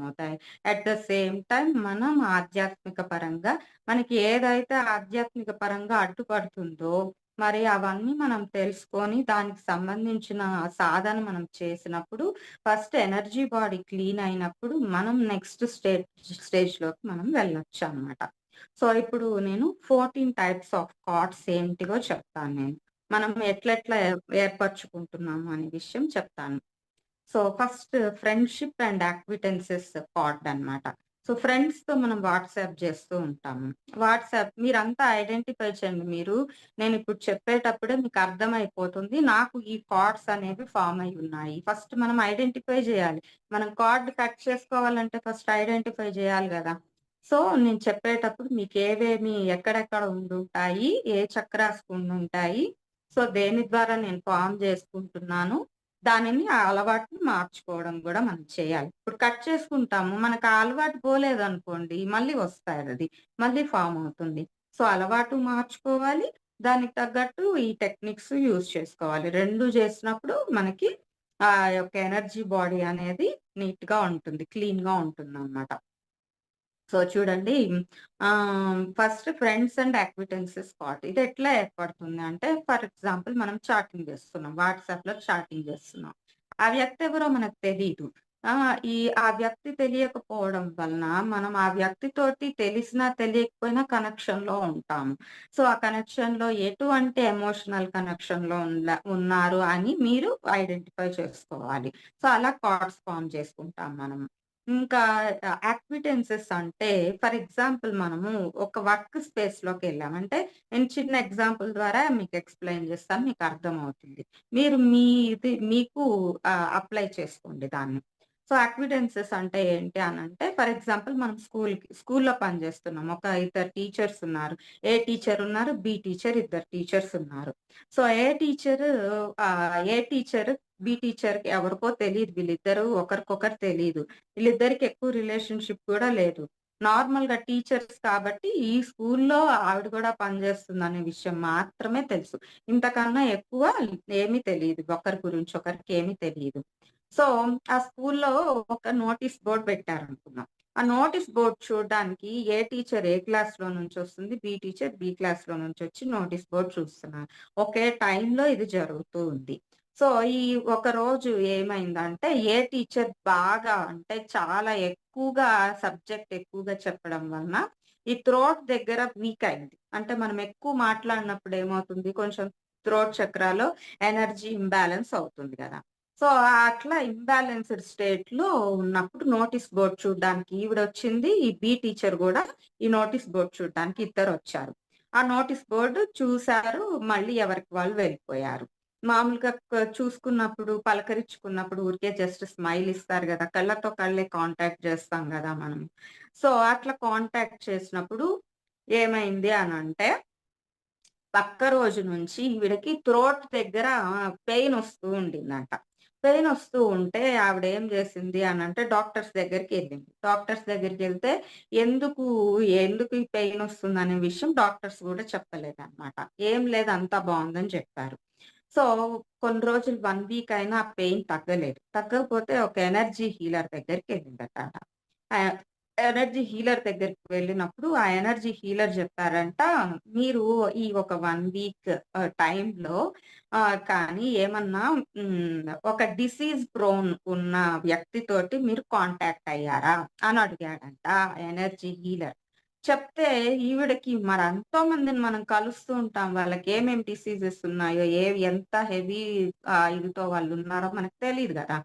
అవుతాయి at the same time మనం ఆధ్యాత్మిక పరంగా మనకి ఏదైతే ఆధ్యాత్మిక పరంగా అడ్డుపడుతుందో, మరి అవన్నీ మనం తెలుసుకొని దానికి సంబంధించిన సాధన మనం చేసినప్పుడు ఫస్ట్ ఎనర్జీ బాడీ క్లీన్ అయినప్పుడు మనం నెక్స్ట్ స్టేజ్ స్టేజ్‌లోకి మనం వెళ్ళొచ్చు అనమాట సో, ఇప్పుడు నేను 14 టైప్స్ ఆఫ్ కార్డ్స్ ఏంటివో చెప్తాను నేను. మనం ఎట్లెట్లా ఏర్పరచుకుంటున్నాము అనే విషయం చెప్తాను. So, first friendship and acquaintances card అనమాట. సో, ఫ్రెండ్స్‌తో మనం వాట్సాప్ చేస్తూ ఉంటాము. వాట్సాప్ మీరంతా ఐడెంటిఫై చేయండి. మీరు నేను ఇప్పుడు చెప్పేటప్పుడే మీకు అర్థమైపోతుంది. నాకు ఈ కార్డ్స్ అనేవి ఫామ్ అయి ఉన్నాయి. ఫస్ట్ మనం ఐడెంటిఫై చేయాలి. మనం కార్డ్ కట్ చేసుకోవాలంటే ఫస్ట్ ఐడెంటిఫై చేయాలి కదా సో, నేను చెప్పేటప్పుడు మీకు ఏవేమి ఎక్కడెక్కడ ఉండుంటాయి, ఏ చక్రాస్‌కి ఉండుంటాయి, సో, దేని ద్వారా నేను ఫామ్ చేసుకుంటున్నాను, దానిని ఆ అలవాటుని మార్చుకోవడం కూడా మనం చేయాలి. ఇప్పుడు కట్ చేసుకుంటాము. మనకు అలవాటు అలవాటు పోలేదనుకోండి, మళ్ళీ వస్తాయి అది మళ్ళీ ఫామ్ అవుతుంది. సో, అలవాటు మార్చుకోవాలి. దానికి తగ్గట్టు ఈ టెక్నిక్స్ యూజ్ చేసుకోవాలి. రెండు చేసినప్పుడు మనకి ఆ యొక్క ఎనర్జీ బాడీ అనేది నీట్‌గా ఉంటుంది. క్లీన్‌గా అన్నమాట సో, చూడండి first friends and acquaintances card. ఇది ఎట్లా ఏర్పడుతుంది అంటే ఫర్ ఎగ్జాంపుల్ మనం చాటింగ్ చేస్తున్నాం. వాట్సాప్‌లో చాటింగ్ చేస్తున్నాం. ఆ వ్యక్తి ఎవరో మనకు తెలియదు ఈ ఆ వ్యక్తి తెలియకపోవడం వలన మనం ఆ వ్యక్తితోటి తెలిసినా తెలియకపోయినా కనెక్షన్‌లో ఉంటాము. సో, ఆ కనెక్షన్‌లో ఎటువంటి ఎమోషనల్ కనెక్షన్‌లో ఉండ ఉన్నారు అని మీరు ఐడెంటిఫై చేసుకోవాలి. సో, అలా కార్డ్స్ ఫామ్ చేసుకుంటాం మనం. ఇంకా యాక్విటెన్సెస్ అంటే ఫర్ ఎగ్జాంపుల్ మనము ఒక వర్క్ స్పేస్లోకి వెళ్ళామంటే నేను చిన్న ఎగ్జాంపుల్ ద్వారా మీకు ఎక్స్‌ప్లెయిన్ చేస్తాను. మీకు అర్థమవుతుంది. మీరు మీ ఇది మీకు అప్లై చేసుకోండి దాన్ని. సో, యాక్విడెన్సెస్ అంటే ఏంటి అని అంటే ఫర్ ఎగ్జాంపుల్ మనం స్కూల్‌కి స్కూల్‌లో పనిచేస్తున్నాం. ఒక ఇద్దరు టీచర్స్ ఉన్నారు. ఏ టీచర్ ఉన్నారు, బి టీచర్ ఇద్దరు టీచర్స్ ఉన్నారు. So, A teacher A teacher B టీచర్‌కి ఎవరికో తెలియదు వీళ్ళిద్దరూ ఒకరికొకరు తెలియదు వీళ్ళిద్దరికి ఎక్కువ రిలేషన్‌షిప్ కూడా లేదు. నార్మల్‌గా టీచర్స్ కాబట్టి ఈ స్కూల్‌లో ఆవిడ కూడా పనిచేస్తుంది అనే విషయం మాత్రమే తెలుసు. ఇంతకన్నా ఎక్కువ ఏమీ తెలియదు ఒకరి గురించి ఒకరికి ఏమీ తెలియదు సో, ఆ స్కూల్‌లో ఒక నోటీస్ బోర్డ్ పెట్టారనుకుందాం. ఆ నోటీస్ బోర్డ్ చూడడానికి ఏ టీచర్ ఏ క్లాస్లో నుంచి వస్తుంది బి టీచర్ బి క్లాస్లో నుంచి వచ్చి నోటీస్ బోర్డ్ చూస్తున్నారు. ఒకే టైంలో ఇది జరుగుతూ ఉంది. సో, ఈ ఒక రోజు ఏమైందంటే ఏ టీచర్ బాగా అంటే చాలా ఎక్కువగా సబ్జెక్ట్ ఎక్కువగా చెప్పడం వలన ఈ థ్రోట్ దగ్గర వీక్ అయింది. అంటే మనం ఎక్కువ మాట్లాడినప్పుడు ఏమవుతుంది కొంచెం థ్రోట్ చక్రాలో ఎనర్జీ ఇంబ్యాలెన్స్ అవుతుంది కదా సో, అట్లా ఇంబ్యాలెన్సెడ్ స్టేట్లో ఉన్నప్పుడు నోటీస్ బోర్డ్ ఈవిడ వచ్చింది ఈ బి టీచర్ కూడా ఈ నోటీస్ బోర్డ్ ఇద్దరు వచ్చారు ఆ నోటీస్ బోర్డు చూశారు మళ్ళీ ఎవరికి వాళ్ళు వెళ్ళిపోయారు. మామూలుగా చూసుకున్నప్పుడు, పలకరించుకున్నప్పుడు ఊరికే జస్ట్ స్మైల్ ఇస్తారు కదా కళ్ళతో కళ్ళే కాంటాక్ట్ చేస్తాం కదా మనం. సో, అట్లా కాంటాక్ట్ చేసినప్పుడు ఏమైంది అని అంటే పక్క రోజు నుంచి ఈవిడకి థ్రోట్ దగ్గర పెయిన్ వస్తూ ఉండిందంట. పెయిన్ వస్తూ ఉంటే ఆవిడ ఏం చేసింది అనంటే డాక్టర్స్ దగ్గరికి వెళ్ళింది డాక్టర్స్ దగ్గరికి వెళ్తే ఎందుకు, ఎందుకు ఈ పెయిన్ వస్తుందనే విషయం డాక్టర్స్ గూడా చెప్పలేదనమాట. ఏం లేదు అంతా బాగుందని చెప్పారు. సో, కొన్ని రోజులు వన్ వీక్ అయినా ఆ పెయిన్ తగ్గలేదు. తగ్గకపోతే ఒక ఎనర్జీ హీలర్ దగ్గరికి వెళ్ళిందట ఎనర్జీ హీలర్ దగ్గరికి వెళ్ళినప్పుడు ఆ ఎనర్జీ హీలర్ చెప్పారంట, "మీరు ఈ ఒక వన్ వీక్ టైంలో కానీ ఏమన్నా ఒక డిసీజ్ ప్రోన్ ఉన్న వ్యక్తితోటి మీరు కాంటాక్ట్ అయ్యారా?" అని అడిగాడంట ఎనర్జీ హీలర్. చెప్తే ఈవిడకి మరి ఎంతో మందిని మనం కలుస్తూ ఉంటాం. వాళ్ళకి ఏమేం డిసీజెస్ ఉన్నాయో, ఏ ఎంత హెవీ ఇదితో వాళ్ళు ఉన్నారో మనకు తెలియదు కదా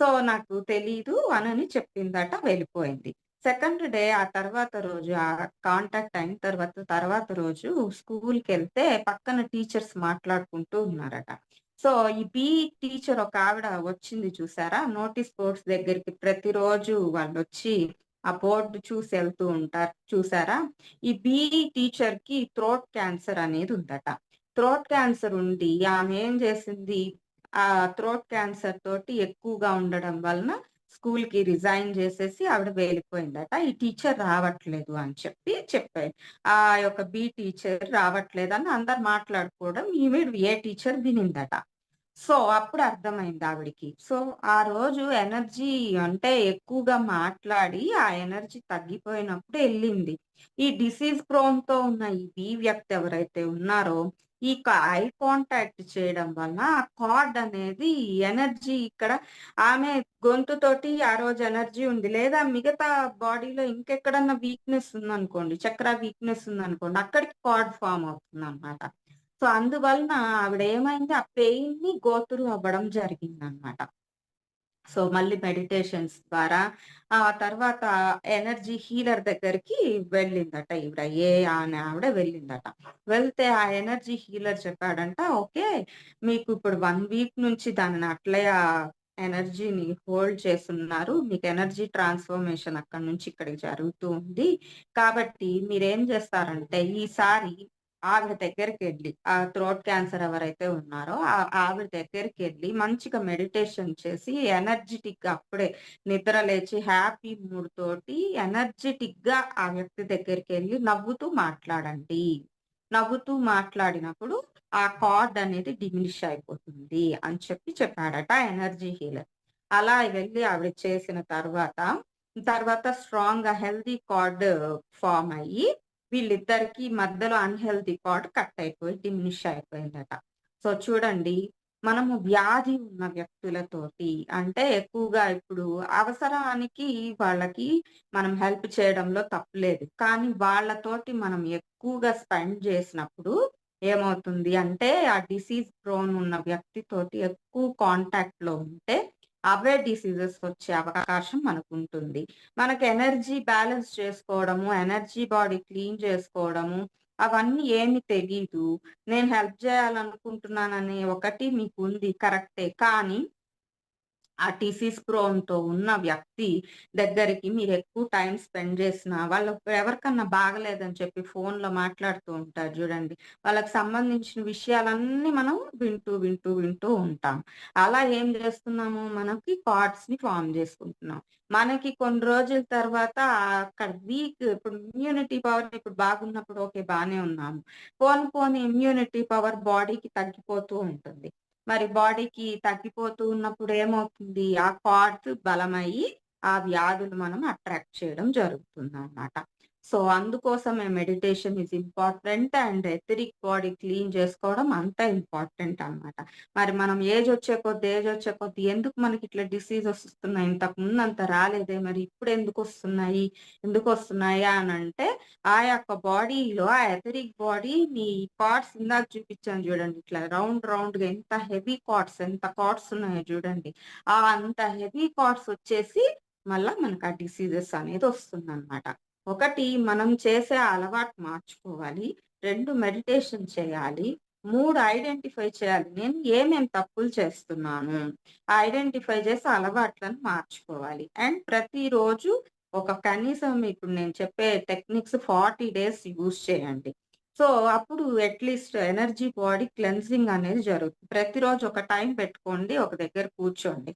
సో, నాకు తెలీదు అనని చెప్పిందట వెళ్ళిపోయింది. సెకండ్ డే ఆ తర్వాత రోజు ఆ కాంటాక్ట్ అయిన తర్వాత, తర్వాత రోజు స్కూల్‌కెళ్తే పక్కన టీచర్స్ మాట్లాడుకుంటూ ఉన్నారట. సో, ఈ బి టీచర్ ఒక ఆవిడ వచ్చింది చూసారా? నోటీస్ బోర్డ్స్ దగ్గరికి ప్రతిరోజు వాళ్ళొచ్చి ఆ బోర్డ్ చూసి వెళ్తూ ఉంటారు చూసారా? ఈ బి టీచర్‌కి థ్రోట్ క్యాన్సర్ అనేది ఉందట. థ్రోట్ క్యాన్సర్ ఉండి ఆమె ఏం చేసింది, ఆ థ్రోట్ క్యాన్సర్ తోటి ఎక్కువగా ఉండడం వలన స్కూల్కి రిజైన్ చేసేసి ఆవిడ వెళ్ళిపోయిందట. ఈ టీచర్ రావట్లేదు అని చెప్పి చెప్పారు. ఆ యొక్క బి టీచర్ రావట్లేదు అని అందరు మాట్లాడుకోవడం ఈమె ఏ టీచర్ వినిందట. సో, అప్పుడు అర్థమైంది ఆవిడకి. సో, ఆ రోజు ఎనర్జీ అంటే ఎక్కువగా మాట్లాడి, ఆ ఎనర్జీ తగ్గిపోయినప్పుడు వెళ్ళింది ఈ డిసీజ్ ప్రోన్‌తో ఉన్న ఈ బి వ్యక్తి ఎవరైతే ఉన్నారో, ఈ ఐ కాంటాక్ట్ చేయడం వలన ఆ కార్డ్ అనేది ఎనర్జీ ఇక్కడ ఆమె గొంతుతోటి ఆ రోజు ఎనర్జీ ఉంది. లేదా మిగతా బాడీలో ఇంకెక్కడన్నా వీక్‌నెస్ ఉందనుకోండి, చక్ర వీక్‌నెస్ ఉందనుకోండి, అక్కడికి కార్డ్ ఫామ్ అవుతుంది అనమాట సో, అందువలన ఆవిడ ఏమైంది ఆ పెయిన్ని గోతురు అవ్వడం జరిగిందనమాట. సో, మళ్ళీ మెడిటేషన్స్ ద్వారా ఆ తర్వాత ఎనర్జీ హీలర్ దగ్గరికి వెళ్ళిందట ఈవిడ. ఏ అనే ఆవిడ వెళ్ళిందట. వెళ్తే ఆ ఎనర్జీ హీలర్ చెప్పాడంట, "ఓకే. మీకు ఇప్పుడు వన్ వీక్ నుంచి దానిని అట్లే ఆ ఎనర్జీని హోల్డ్ చేస్తున్నారు మీకు ఎనర్జీ ట్రాన్స్‌ఫర్మేషన్ అక్కడి నుంచి ఇక్కడికి జరుగుతూ ఉంది. కాబట్టి మీరేం చేస్తారంటే ఈసారి ఆవిడ దగ్గరికి వెళ్ళి ఆ థ్రోట్ క్యాన్సర్ ఎవరైతే ఉన్నారో ఆవిడ దగ్గరికి వెళ్ళి మంచిగా మెడిటేషన్ చేసి ఎనర్జిటిక్‌గా అప్పుడే నిద్ర లేచి హ్యాపీ మూడ్ తోటి ఎనర్జెటిక్గా ఆ వ్యక్తి దగ్గరికి వెళ్ళి నవ్వుతూ మాట్లాడండి. నవ్వుతూ మాట్లాడినప్పుడు ఆ కార్డ్ అనేది డిమినిష్ అయిపోతుంది" అని చెప్పి చెప్పాడట ఎనర్జీ హీలర్. అలా వెళ్ళి ఆవిడ చేసిన తర్వాత, తర్వాత స్ట్రాంగ్గా హెల్దీ కార్డ్ ఫామ్ అయ్యి, వీళ్ళిద్దరికి మధ్యలో అన్‌హెల్తీ కార్డ్ కట్ అయిపోయి డిమినిష్ అయిపోయిందట. సో, చూడండి మనము వ్యాధి ఉన్న వ్యక్తులతోటి అంటే ఎక్కువగా ఇప్పుడు అవసరానికి వాళ్ళకి మనం హెల్ప్ చేయడంలో తప్పులేదు కానీ వాళ్ళతోటి మనం ఎక్కువగా స్పెండ్ చేసినప్పుడు ఏమవుతుంది అంటే, ఆ డిసీజ్ ప్రోన్ ఉన్న వ్యక్తితోటి ఎక్కువ కాంటాక్ట్‌లో ఉంటే అవే డిసీజెస్ వచ్చే అవకాశం మనకు ఉంటుంది మనకు ఎనర్జీ బ్యాలెన్స్ చేసుకోవడము, ఎనర్జీ బాడీ క్లీన్ చేసుకోవడము అవన్నీ ఏమి తెలీదు. నేను హెల్ప్ చేయాలనుకుంటున్నానని ఒకటి మీకుంది కరెక్టే. కానీ ఆ టీసీస్ ప్రోన్‌తో ఉన్న వ్యక్తి దగ్గరికి మీరు ఎక్కువ టైం స్పెండ్ చేసినా వాళ్ళు ఎవరికన్నా బాగలేదని చెప్పి ఫోన్‌లో మాట్లాడుతూ ఉంటారు చూడండి. వాళ్ళకి సంబంధించిన విషయాలన్నీ మనం వింటూ, వింటూ, వింటూ ఉంటాం. అలా ఏం చేస్తున్నాము మనకి కార్డ్స్ని ఫామ్ చేసుకుంటున్నాం. మనకి కొన్ని రోజుల తర్వాత అక్కడ వీక్ ఇప్పుడు ఇమ్యూనిటీ పవర్ ఇప్పుడు బాగున్నప్పుడు ఓకే. బానే ఉన్నాము. పోను పోను ఇమ్యూనిటీ పవర్ బాడీకి తగ్గిపోతూ ఉంటుంది. మరి బాడీకి తగ్గిపోతూ ఉన్నప్పుడు ఏమవుతుంది? ఆ కార్డ్స్ బలమయ్యి ఆ వ్యాధులు మనం అట్రాక్ట్ చేయడం జరుగుతుంది అన్నమాట సో, అందుకోసమే meditation is important and etheric body clean చేసుకోవడం అంత ఇంపార్టెంట్ అనమాట. మరి మనం ఏజ్ వచ్చే కొద్ది ఏజ్ వచ్చే కొద్ది ఎందుకు మనకి ఇట్లా డిసీజెస్ వస్తున్నాయి? ఇంతకు ముందు అంత రాలేదే మరి ఇప్పుడు ఎందుకు వస్తున్నాయి ఎందుకు వస్తున్నాయా అని అంటే ఆ యొక్క బాడీలో ఆ ఎథరిక్ బాడీ మీ కార్డ్స్ ఇందాక చూపించాను చూడండి. ఇట్లా రౌండ్ రౌండ్గా ఎంత హెవీ కార్డ్స్ ఎంత కార్డ్స్ ఉన్నాయో చూడండి. ఆ అంత హెవీ కార్డ్స్ వచ్చేసి మళ్ళా మనకు ఆ డిసీజెస్ అనేది వస్తుందనమాట. ఒకటి మనం చేసే అలవాటు మార్చుకోవాలి. రెండు మెడిటేషన్ చేయాలి. మూడు ఐడెంటిఫై చేయాలి. నేను ఏమేం తప్పులు చేస్తున్నాను? ఐడెంటిఫై చేసి అలవాట్లను మార్చుకోవాలి. అండ్ ప్రతిరోజు ఒక కనీసం ఇప్పుడు నేను చెప్పే టెక్నిక్స్ 40 డేస్ యూజ్ చేయండి. సో, అప్పుడు at least energy body cleansing అనేది జరుగుతుంది. ప్రతిరోజు ఒక టైం పెట్టుకోండి. ఒక దగ్గర కూర్చోండి.